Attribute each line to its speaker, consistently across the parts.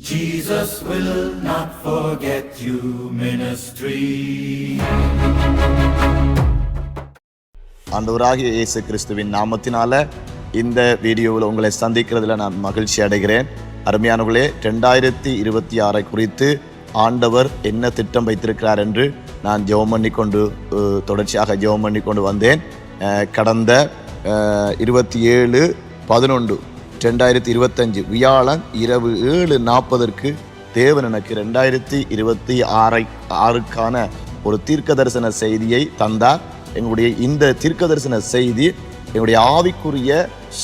Speaker 1: Jesus will not forget you ministry.
Speaker 2: ஆண்டவராகிய இயேசு கிறிஸ்துவின் நாமத்தினால இந்த வீடியோவில் உங்களை சந்திக்கிறதுல நான் மகிழ்ச்சி அடைகிறேன் அருமையானவர்களே ரெண்டாயிரத்தி இருபத்தி ஆறை குறித்து ஆண்டவர் என்ன திட்டம் வைத்திருக்கிறார் என்று நான் ஜெபம் பண்ணி கொண்டு தொடர்ச்சியாக ஜெபம் பண்ணி கொண்டு வந்தேன் கடந்த இருபத்தி ஏழு பதினொன்று ரெண்டாயிரத்தி இருபத்தஞ்சு வியாழன் இரவு ஏழு நாற்பதற்கு தேவன் எனக்கு ரெண்டாயிரத்தி இருபத்தி ஆறை ஆறுக்கான ஒரு தீர்க்க தரிசன செய்தியை தந்தார். எங்களுடைய இந்த தீர்க்க தரிசன செய்தி எங்களுடைய ஆவிக்குரிய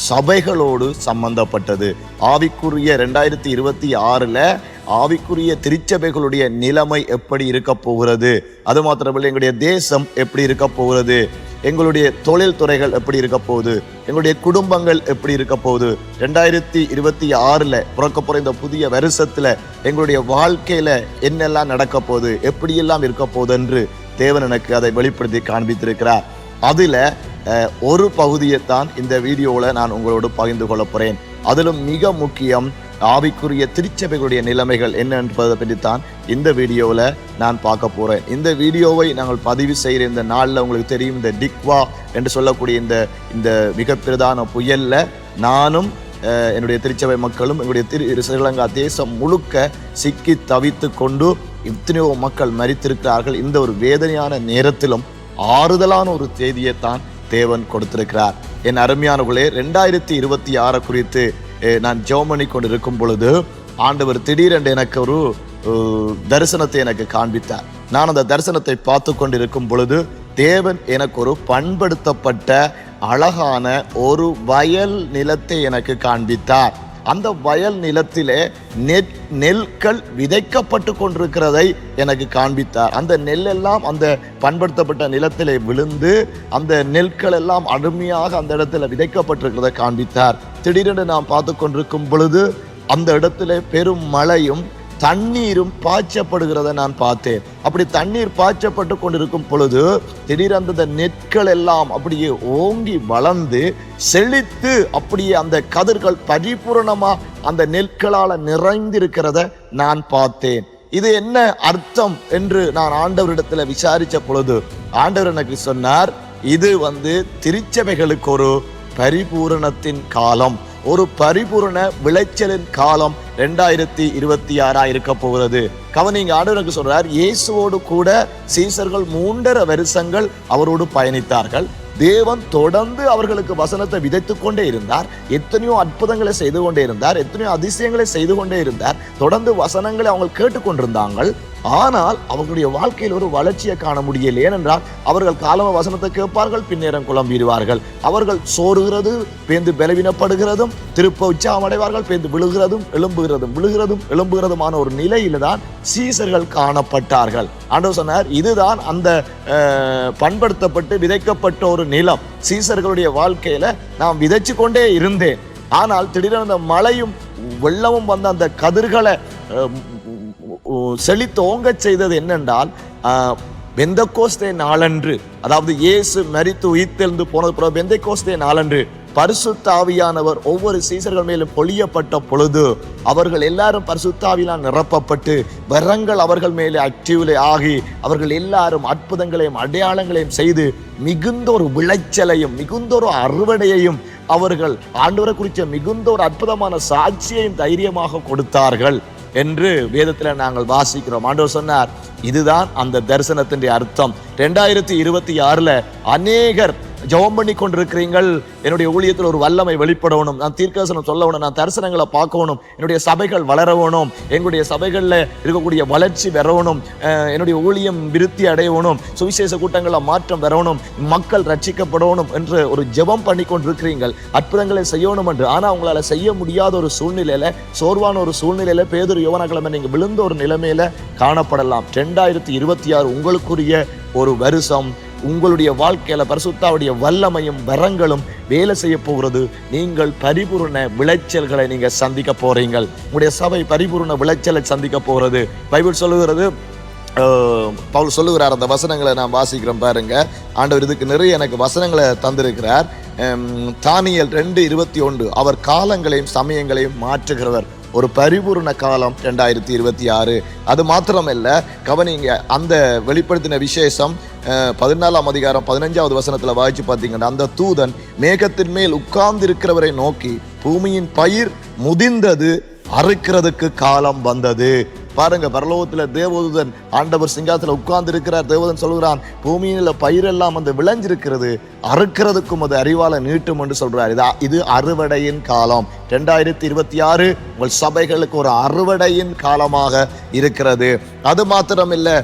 Speaker 2: சபைகளோடு சம்பந்தப்பட்டது. ஆவிக்குரிய ரெண்டாயிரத்தி இருபத்தி ஆறில் ஆவிக்குரிய திருச்சபைகளுடைய நிலைமை எப்படி இருக்க போகிறது அது மாத்திரமில்லை எங்களுடைய தேசம் எப்படி இருக்க போகிறது எங்களுடைய தொழில் துறைகள் எப்படி இருக்க போகுது? எங்களுடைய குடும்பங்கள் எப்படி இருக்க போகுது? ரெண்டாயிரத்தி இருபத்தி ஆறில் பிறக்க போகிற இந்த புதிய வருஷத்தில் எங்களுடைய வாழ்க்கையில் என்னெல்லாம் நடக்க போகுது? எப்படியெல்லாம் இருக்க போகுது என்று தேவன் எனக்கு அதை வெளிப்படுத்தி காண்பித்திருக்கிறார். அதில் ஒரு பகுதியைத்தான் இந்த வீடியோவில் நான் உங்களோடு பகிர்ந்து கொள்ள போகிறேன் அதிலும் மிக முக்கியம் ஆவிக்குரிய திருச்சபைகளுடைய நிலைமைகள் என்ன என்பதை பற்றி தான் இந்த வீடியோவில் நான் பார்க்க போகிறேன் இந்த வீடியோவை நாங்கள் பதிவு செய்கிற இந்த நாளில் உங்களுக்கு தெரியும் இந்த டிக்வா என்று சொல்லக்கூடிய இந்த இந்த மிக பிரதான புயலில் நானும் என்னுடைய திருச்சபை மக்களும் என்னுடைய திரு ஸ்ரீலங்கா தேசம் முழுக்க சிக்கி தவித்து கொண்டு இத்தனையோ மக்கள் மறித்திருக்கிறார்கள் இந்த ஒரு வேதனையான நேரத்திலும் ஆறுதலான ஒரு செய்தியை தான் தேவன் கொடுத்திருக்கிறார். என் அருமையானவர்களே ரெண்டாயிரத்தி இருபத்தி ஆறு குறித்து நான் ஜெபம் பண்ணி கொண்டு இருக்கும் பொழுது ஆண்டவர் திடீரென்று எனக்கு ஒரு தரிசனத்தை எனக்கு காண்பித்தார். நான் அந்த தரிசனத்தை பார்த்து கொண்டிருக்கும் பொழுது தேவன் எனக்கு ஒரு பண்படுத்தப்பட்ட அழகான ஒரு வயல் நிலத்தை எனக்கு காண்பித்தார். அந்த வயல் நிலத்திலே நெற் நெல்கள் விதைக்கப்பட்டு கொண்டிருக்கிறதை எனக்கு காண்பித்தார். அந்த நெல் எல்லாம் அந்த பண்படுத்தப்பட்ட நிலத்திலே விழுந்து அந்த நெல்கள் எல்லாம் அருமையாக அந்த இடத்துல விதைக்கப்பட்டிருக்கிறதை காண்பித்தார். திடீரென்று நான் பார்த்து கொண்டிருக்கும் பொழுது அந்த இடத்துல பெரும் மழையும் தண்ணீரும் பாய்ச்சப்படுகிறத நான் பார்த்தேன். அப்படி தண்ணீர் பாய்ச்சப்பட்டு கொண்டிருக்கும் பொழுது திடீரென்று அந்த நெற்கள் எல்லாம் அப்படியே ஓங்கி வளர்ந்து செழித்து அப்படியே அந்த கதிர்கள் பரிபூரணமா அந்த நெற்களால் நிறைந்திருக்கிறத நான் பார்த்தேன். இது என்ன அர்த்தம் என்று நான் ஆண்டவரிடத்துல விசாரிச்ச பொழுது ஆண்டவர் எனக்கு சொன்னார் இது வந்து திருச்சபைகளுக்கு ஒரு பரிபூரணத்தின் காலம். ஒரு பரிபூரண விளைச்சலின் காலம் ரெண்டாயிரத்தி இருபத்தி ஆறா இருக்க போகிறது. கவனிங்க ஆண்டவருக்கு சொல்றார் இயேசுவோடு கூட சீசர்கள் மூன்றரை வருஷங்கள் அவரோடு பயணித்தார்கள். தேவன் தொடர்ந்து அவர்களுக்கு வசனத்தை விதைத்துக் கொண்டே இருந்தார். எத்தனையோ அற்புதங்களை செய்து கொண்டே இருந்தார். எத்தனையோ அதிசயங்களை செய்து கொண்டே இருந்தார். தொடர்ந்து வசனங்களை அவங்க கேட்டுக்கொண்டிருந்தாங்கள் ஆனால் அவர்களுடைய வாழ்க்கையில் ஒரு வளர்ச்சியை காண முடியல. ஏனென்றால் அவர்கள் காலம வசனத்தை கேட்பார்கள் பின்னேறம் குழம்பிடுவார்கள். அவர்கள் சோறுகிறது பேந்து பலவீனப்படுகிறதும் திருப்ப உற்சாகமடைவார்கள் பேந்து விழுகிறதும் எழும்புகிறதும் விழுகிறதும் எழும்புகிறதுமான ஒரு நிலையில தான் சீசர்கள் காணப்பட்டார்கள். ஆண்டவர் சொன்னார் இதுதான் அந்த பண்படுத்தப்பட்டு விதைக்கப்பட்ட ஒரு நிலம். சீசர்களுடைய வாழ்க்கையில நான் விதைச்சு கொண்டே இருந்தேன். ஆனால் திடீரென அந்த மழையும் வெள்ளமும் வந்த அந்த கதிர்களை அஹ், செழித்து ஓங்கச் செய்தது என்னென்றால் பெந்த கோஸ்தே நாளன்று அதாவது இயேசு மரித்து உயிர்த்தெழுந்து போனது பிறகு பெந்தகோஸ்தே நாளன்று பரிசுத்தாவியானவர் ஒவ்வொரு சீசர்கள் மேலும் பொழியப்பட்ட பொழுது அவர்கள் எல்லாரும் பரிசுத்தாவிலாம் நிரப்பப்பட்டு வரங்கள் அவர்கள் மேலே ஆக்டிவ்லே ஆகி அவர்கள் எல்லாரும் அற்புதங்களையும் அடையாளங்களையும் செய்து மிகுந்த ஒரு விளைச்சலையும் மிகுந்த ஒரு அறுவடையையும் அவர்கள் ஆண்டவரை குறித்த மிகுந்த ஒரு அற்புதமான சாட்சியையும் தைரியமாக கொடுத்தார்கள். என்று வேதத்தில் நாங்கள் வாசிக்கிறோம். ஆண்டவர் சொன்னார் இதுதான் அந்த தரிசனத்தின் அர்த்தம். ரெண்டாயிரத்தி இருபத்தி ஆறுல அநேகர் ஜெபம் பண்ணி கொண்டிருக்கிறீங்கள் என்னுடைய ஊழியத்தில் ஒரு வல்லமை வெளிப்படணும். நான் தீர்க்கதரிசனம் சொல்லணும் நான் தரிசனங்களை பார்க்கணும் என்னுடைய சபைகள் வளரவணும் எங்களுடைய சபைகளில் இருக்கக்கூடிய வளர்ச்சி பெறவணும் என்னுடைய ஊழியம் விருத்தி அடையணும் சுவிசேஷ கூட்டங்களில் மாற்றம் வரணும் மக்கள் ரட்சிக்கப்படணும் என்று ஒரு ஜெபம் பண்ணி கொண்டிருக்கிறீங்கள் அற்புதங்களை செய்யணும் என்று. ஆனால் உங்களால் செய்ய முடியாத ஒரு சூழ்நிலையில் சோர்வான ஒரு சூழ்நிலையில் பேதொரு யுவனக்கிழமை நீங்கள் விழுந்த ஒரு நிலைமையில் காணப்படலாம். ரெண்டாயிரத்தி இருபத்தி ஆறு உங்களுக்குரிய ஒரு வருஷம். உங்களுடைய வாழ்க்கையில பரிசுத்தாவுடைய வல்லமையும் வரங்களும் வேலை செய்ய போகிறது. நீங்கள் பரிபூர்ண விளைச்சல்களை நீங்க சந்திக்க போறீங்கள். உங்களுடைய சபை பரிபூர்ண விளைச்சலை சந்திக்க போகிறது. பைபிள் சொல்லுகிறது பவுல் சொல்லுகிறார் அந்த வசனங்களை நான் வாசிக்கிறேன் பாருங்க. ஆண்டவர் இதுக்கு நிறைய எனக்கு வசனங்களை தந்திருக்கிறார். ஹம், ரெண்டு இருபத்தி ஒன்று அவர் காலங்களையும் சமயங்களையும் மாற்றுகிறவர். ஒரு பரிபூர்ண காலம் ரெண்டாயிரத்தி இருபத்தி ஆறு. அது மாத்திரமல்ல கவனிங்க அந்த வெளிப்படுத்தின விசேஷம் பதினாலாம் அதிகாரம் பதினஞ்சாவது வசனத்தில் வாய்ச்சி பார்த்தீங்கன்னா அந்த தூதன் மேகத்தின் மேல் உட்கார்ந்து இருக்கிறவரை நோக்கி பூமியின் பயிர் முதிர்ந்தது அறுக்கிறதுக்கு காலம் வந்தது. பாருங்க பரலோகத்தில் தேவதூதன் ஆண்டவர் சிங்காசத்தில் உட்கார்ந்து இருக்கிறார் தேவதன் சொல்கிறான் பூமியில் பயிரெல்லாம் வந்து விளைஞ்சிருக்கிறது. அறுக்கிறதுக்கும் அது அறிவால நீட்டும் என்று சொல்றார். இதா இது அறுவடையின் காலம். ரெண்டாயிரத்தி இருபத்தி ஆறு உங்கள் சபைகளுக்கு ஒரு அறுவடையின் காலமாக இருக்கிறது. அது மாத்திரம் இல்லை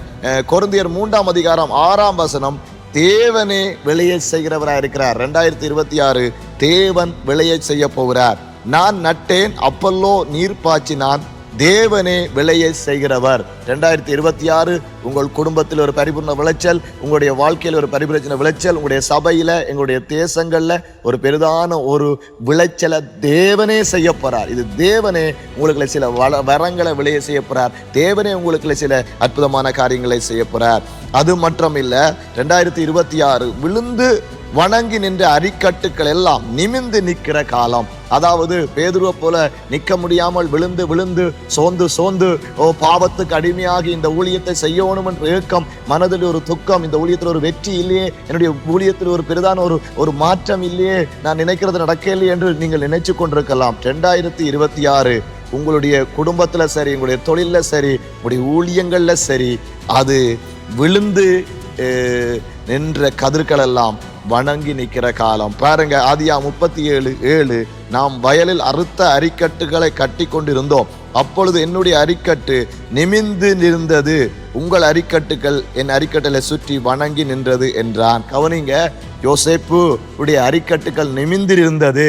Speaker 2: குருந்தியர் மூன்றாம் அதிகாரம் ஆறாம் வசனம் தேவனே விளைய செய்கிறவராக இருக்கிறார் ரெண்டாயிரத்தி இருபத்தி ஆறு தேவன் விளைய செய்ய போகிறார். நான் நட்டேன் அப்பல்லோ நீர் பாய்ச்சினான். தேவனே விளைய செய்கிறவர். ரெண்டாயிரத்தி இருபத்தி ஆறு உங்கள் குடும்பத்தில் ஒரு பரிபூர்ண விளைச்சல் உங்களுடைய வாழ்க்கையில் ஒரு பரிபூர்ண விளைச்சல் உங்களுடைய சபையில் எங்களுடைய தேசங்களில் ஒரு பெரிதான ஒரு விளைச்சலை தேவனே செய்ய போகிறார் இது தேவனே உங்களுக்கு சில வள வரங்களை விளைய செய்ய போகிறார் தேவனே உங்களுக்கு சில அற்புதமான காரியங்களை செய்ய போகிறார் அது மட்டும் இல்லை ரெண்டாயிரத்தி இருபத்தி ஆறு விழுந்து வணங்கி நின்ற அரிக்கட்டுக்கள் எல்லாம் நிமிந்து நிற்கிற காலம். அதாவது பேதுருவை போல நிற்க முடியாமல் விழுந்து விழுந்து சோர்ந்து சோர்ந்து ஓ பாவத்துக்கு அடிமையாகி இந்த ஊழியத்தை செய்யணும் என்ற ஏக்கம் மனதில் ஒரு துக்கம் இந்த ஊழியத்தில் ஒரு வெற்றி இல்லையே என்னுடைய ஊழியத்தில் ஒரு பெரிதான ஒரு ஒரு மாற்றம் இல்லையே நான் நினைக்கிறது நடக்கலையே என்று நீங்கள் நினைச்சு கொண்டிருக்கலாம். ரெண்டாயிரத்தி இருபத்தி ஆறு உங்களுடைய குடும்பத்தில் சரி உங்களுடைய தொழிலில் சரி உங்களுடைய ஊழியங்களில் சரி அது விழுந்து நின்ற கதிர்கள் எல்லாம் வணங்கி நிற்கிற காலம். பாருங்க ஆதியா முப்பத்தி ஏழு ஏழு நாம் வயலில் அறுத்த அரிக்கட்டுகளை கட்டி கொண்டிருந்தோம். அப்பொழுது என்னுடைய அரிக்கட்டு நிமிந்து நின்றது. உங்கள் அரிக்கட்டுகள் என் அரிக்கட்டலை சுற்றி வணங்கி நின்றது என்றான். கவனிங்க யோசேப்பு உடைய அரிக்கட்டுகள் நிமிந்திருந்தது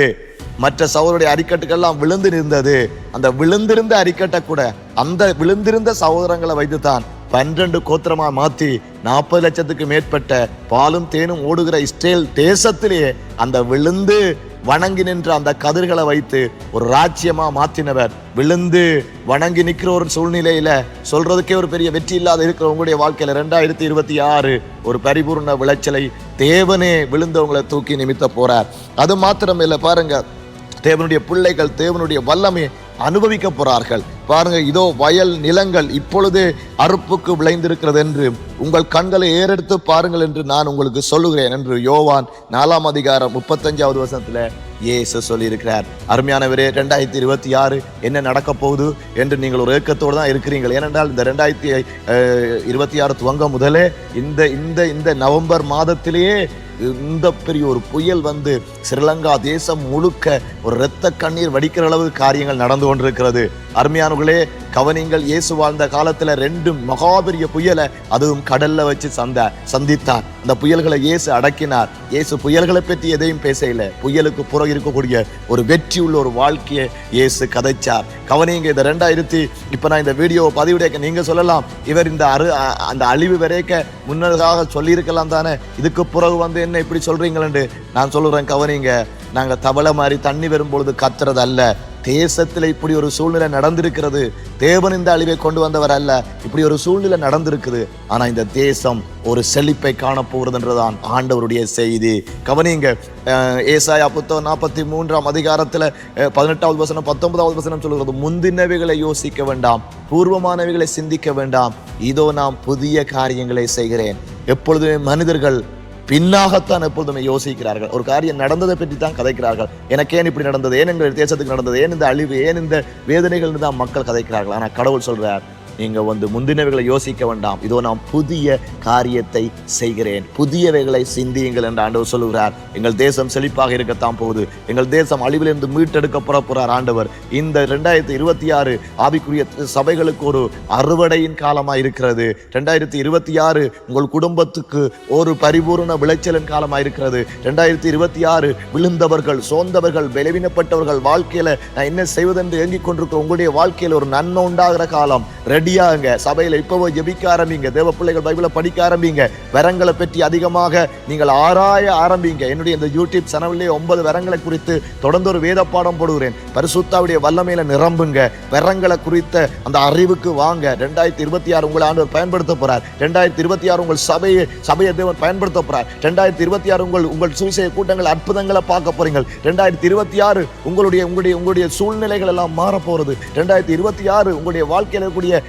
Speaker 2: மற்ற சகோதருடைய அரிக்கட்டுகள்லாம் விழுந்து நின்றது. அந்த விழுந்திருந்த அரிக்கட்டை கூட அந்த விழுந்திருந்த சகோதரங்களை வைத்து தான் பன்னிரண்டு கோத்திரமா மாத்தி நாற்பது லட்சத்துக்கு மேற்பட்ட பாலும் தேனும் ஓடுகிற இஸ்ரேல் தேசத்திலேயே அந்த விழுந்து வணங்கி நின்ற அந்த கதிர்களை வைத்து ஒரு ராஜ்யமா மாத்தினவர். விழுந்து வணங்கி நிற்கிற ஒரு சூழ்நிலையில சொல்றதுக்கே ஒரு பெரிய வெற்றி இல்லாத இருக்கிற உங்களுடைய வாழ்க்கையில ரெண்டாயிரத்தி இருபத்தி ஆறு ஒரு பரிபூர்ண விளைச்சலை தேவனே விழுந்தவங்களை தூக்கி நிமித்த போறார். அது மாத்திரம் இல்லை பாருங்க. தேவனுடைய பிள்ளைகள் தேவனுடைய வல்லமை அனுபவிக்க போறார்கள். பாருங்க இதோ வயல் நிலங்கள் இப்பொழுதே அறுப்புக்கு விளைந்திருக்கிறது என்று உங்கள் கண்களை ஏறெடுத்து பாருங்கள் என்று நான் உங்களுக்கு சொல்லுகிறேன் என்று யோவான் நாலாம் அதிகாரம் முப்பத்தஞ்சாவது வசனத்துல இயேசு சொல்லியிருக்கிறார். அருமையானவரே ரெண்டாயிரத்தி இருபத்தி ஆறு என்ன நடக்க போகுது என்று நீங்கள் ஒரு ஏக்கத்தோடு தான் இருக்கிறீர்கள். ஏனென்றால் இந்த ரெண்டாயிரத்தி இருபத்தி ஆறு துவங்க முதலே இந்த இந்த இந்த நவம்பர் மாதத்திலேயே இந்த பெரிய ஒரு புயல் வந்து ஸ்ரீலங்கா தேசம் முழுக்க ஒரு இரத்த கண்ணீர் வடிக்கிற அளவு காரியங்கள் நடந்து கொண்டிருக்கிறது. அருமையானவர்களே கவனிங்கள் இயேசு வாழ்ந்த காலத்துல ரெண்டும் மகாபெரிய புயலை அதுவும் கடல்ல வச்சு சந்த சந்தித்தார் அந்த புயல்களை இயேசு அடக்கினார். இயேசு புயல்களை பற்றி எதையும் பேசல புயலுக்கு புறகு இருக்கக்கூடிய ஒரு வெற்றி உள்ள ஒரு வாழ்க்கையை இயேசு கதைச்சார். கவனிங்க இந்த ரெண்டாயிரத்தி இப்போ நான் இந்த வீடியோவை பதிவிடக்க நீங்க சொல்லலாம். இவர் இந்த அரு அந்த அழிவு வரைக்க முன்னதாக சொல்லியிருக்கலாம் தானே? இதுக்கு பிறகு வந்து என்ன இப்படி சொல்றீங்களேன்னு நான் சொல்லுறேன் கவனிங்க நாங்கள் தவளை மாதிரி தண்ணி வரும்பொழுது கத்துறது அல்ல தேசத்தில் இப்படி ஒரு சூழ்நிலை நடந்திருக்கிறது. தேவன் இந்த அழிவை கொண்டு வந்தவர் அல்ல. இப்படி ஒரு சூழ்நிலை நடந்திருக்குது. ஆனால் இந்த தேசம் ஒரு செழிப்பை காணப்போகிறதுன்றதான் ஆண்டவருடைய செய்தி. கவனிங்க ஏசாயா புத்தகம் நாற்பத்தி மூன்றாம் அதிகாரத்தில் பதினெட்டாவது வசனம் பத்தொன்பதாவது வசனம் சொல்கிறது முந்தினவைகளை யோசிக்க வேண்டாம் பூர்வமானவைகளை சிந்திக்க வேண்டாம். இதோ நாம் புதிய காரியங்களை செய்கிறேன். எப்பொழுதுமே மனிதர்கள் பின்னாகத்தான் எப்பொழுதுமே யோசிக்கிறார்கள். ஒரு காரியம் நடந்ததை பற்றி தான் கதைக்கிறார்கள். எனக்கு ஏன் இப்படி நடந்தது? ஏன் எங்கள் தேசத்துக்கு நடந்தது? ஏன் இந்த அழிவு? ஏன் இந்த வேதனைகள் தான் மக்கள் கதைக்கிறார்கள்? ஆனால் கடவுள் சொல்கிறார் நீங்க வந்து முந்தினவைகளை யோசிக்க வேண்டாம். இதோ நான் புதிய காரியத்தை செய்கிறேன். புதியவைகளை சிந்தியுங்கள் என்று ஆண்டவர் சொல்லுகிறார். எங்கள் தேசம் செழிப்பாக இருக்கத்தான் போகுது. எங்கள் தேசம் அழிவிலிருந்து மீட்டெடுக்க புறப்புறார் ஆண்டவர். இந்த ரெண்டாயிரத்தி இருபத்தி ஆறு ஆவிக்குரிய சபைகளுக்கு ஒரு அறுவடையின் காலமாக இருக்கிறது. ரெண்டாயிரத்தி இருபத்தி ஆறு உங்கள் குடும்பத்துக்கு ஒரு பரிபூர்ண விளைச்சலின் காலமாக இருக்கிறது. ரெண்டாயிரத்தி இருபத்தி ஆறு விழுந்தவர்கள் சோர்ந்தவர்கள் பலவீனப்பட்டவர்கள் வாழ்க்கையில நான் என்ன செய்வதென்று இயங்கிக் கொண்டிருக்கிற உங்களுடைய வாழ்க்கையில் ஒரு நன்மை உண்டாகிற காலம். ரெடியாகுங்க சபையில் இப்போவோ ஜெபிக்க ஆரம்பிங்க. தேவ பிள்ளைகள் பைபிளை படிக்க ஆரம்பிங்க. வரங்களை பற்றி அதிகமாக நீங்கள் ஆராய ஆரம்பிங்க. என்னுடைய இந்த யூடியூப் சேனல்லே ஒன்பது வரங்களை குறித்து தொடர்ந்து ஒரு வேத பாடம் போடுகிறேன். பரிசுத்தாவுடைய வல்லமையில நிரம்புங்க. வரங்களை குறித்த அந்த அறிவுக்கு வாங்க. ரெண்டாயிரத்தி இருபத்தி ஆறு உங்களை ஆண்டவர் பயன்படுத்த போறார். ரெண்டாயிரத்தி இருபத்தி ஆறு உங்கள் சபையை சபையை தேவன் பயன்படுத்த போறார். ரெண்டாயிரத்தி இருபத்தி ஆறு உங்கள் உங்கள் சுவிசேஷ கூட்டங்கள் அற்புதங்களை பார்க்க போறீங்க ரெண்டாயிரத்தி இருபத்தி ஆறு உங்களுடைய உங்களுடைய உங்களுடைய சூழ்நிலைகள் எல்லாம் மாற போறது. ரெண்டாயிரத்தி இருபத்தி ஆறு உங்களுடைய வாழ்க்கையில் இருக்கக்கூடிய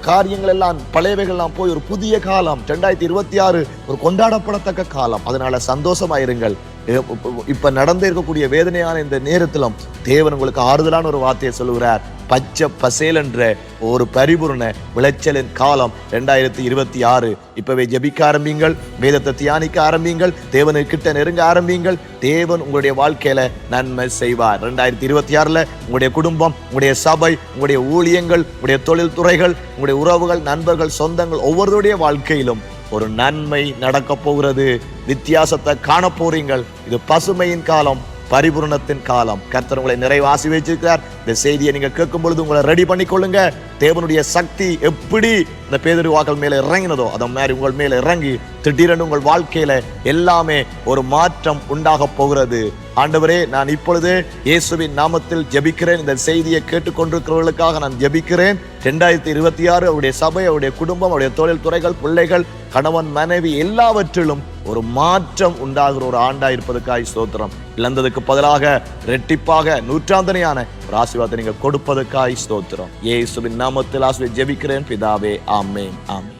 Speaker 2: காரியங்கள் எல்லாம் பழையவைகள் எல்லாம் போய் ஒரு புதிய காலம் ரெண்டாயிரத்தி இருபத்தி ஆறு ஒரு கொண்டாடப்படத்தக்க காலம். அதனால சந்தோஷமாயிருங்கள். இப்ப- இப்ப நடந்து இருக்கக்கூடிய வேதனையான இந்த நேரத்திலும் தேவன் உங்களுக்கு ஆறுதலான ஒரு வார்த்தையை சொல்லுகிறார். பச்சை பசேல் என்ற ஒரு பரிபூர்ண விளைச்சலின் காலம் ரெண்டாயிரத்தி இருபத்தி ஆறு. இப்பவே ஜெபிக்க ஆரம்பிங்கள் வேதத்தை தியானிக்க ஆரம்பிங்கள் தேவனுக்கிட்ட நெருங்க ஆரம்பிங்கள் தேவன் உங்களுடைய வாழ்க்கையில நன்மை செய்வார். ரெண்டாயிரத்தி இருபத்தி ஆறுல உங்களுடைய குடும்பம் உங்களுடைய சபை உங்களுடைய ஊழியங்கள் உங்களுடைய தொழில் துறைகள் உங்களுடைய உறவுகள் நண்பர்கள் சொந்தங்கள் ஒவ்வொருடைய வாழ்க்கையிலும் ஒரு நன்மை நடக்க போகிறது. வித்தியாசத்தை காண போறீங்கள். இது பசுமையின் காலம். பரிபூரணத்தின் காலம். கர்த்தர் உங்களை நிறைவாசி வச்சிருக்கிறார் இந்த செய்தியை நீங்க கேட்கும் பொழுது உங்களை ரெடி பண்ணிக்கொள்ளுங்க. தேவனுடைய சக்தி எப்படி இந்த பேதறி வாக்கள் மேல இறங்கினதோ அத மாதிரி உங்கள் மேல இறங்கி திடீரென்று உங்கள் வாழ்க்கையில எல்லாமே ஒரு மாற்றம் உண்டாக போகிறது. ஆண்டவரே நான் இப்பொழுது இயேசுவின் நாமத்தில் ஜெபிக்கிறேன். இந்த செய்தியை கேட்டுக்கொண்டிருக்கிறவர்களுக்காக நான் ஜெபிக்கிறேன். ரெண்டாயிரத்தி இருபத்தி ஆறு அவருடைய சபை அவருடைய குடும்பம் அவருடைய தொழில் துறைகள் பிள்ளைகள் கணவன் மனைவி எல்லாவற்றிலும் ஒரு மாற்றம் உண்டாகிற ஒரு ஆண்டா இருப்பதற்காக ஸ்தோத்திரம். இழந்ததுக்கு பதிலாக ரெட்டிப்பாக நூற்றாந்தனையான ஒரு ஆசீர்வாதத்தை நீங்கள் கொடுப்பதற்காக ஸ்தோத்திரம். இயேசுவின் நாமத்தில் ஆசிரியர் ஜெபிக்கிறேன். பிதாவே ஆமே ஆமே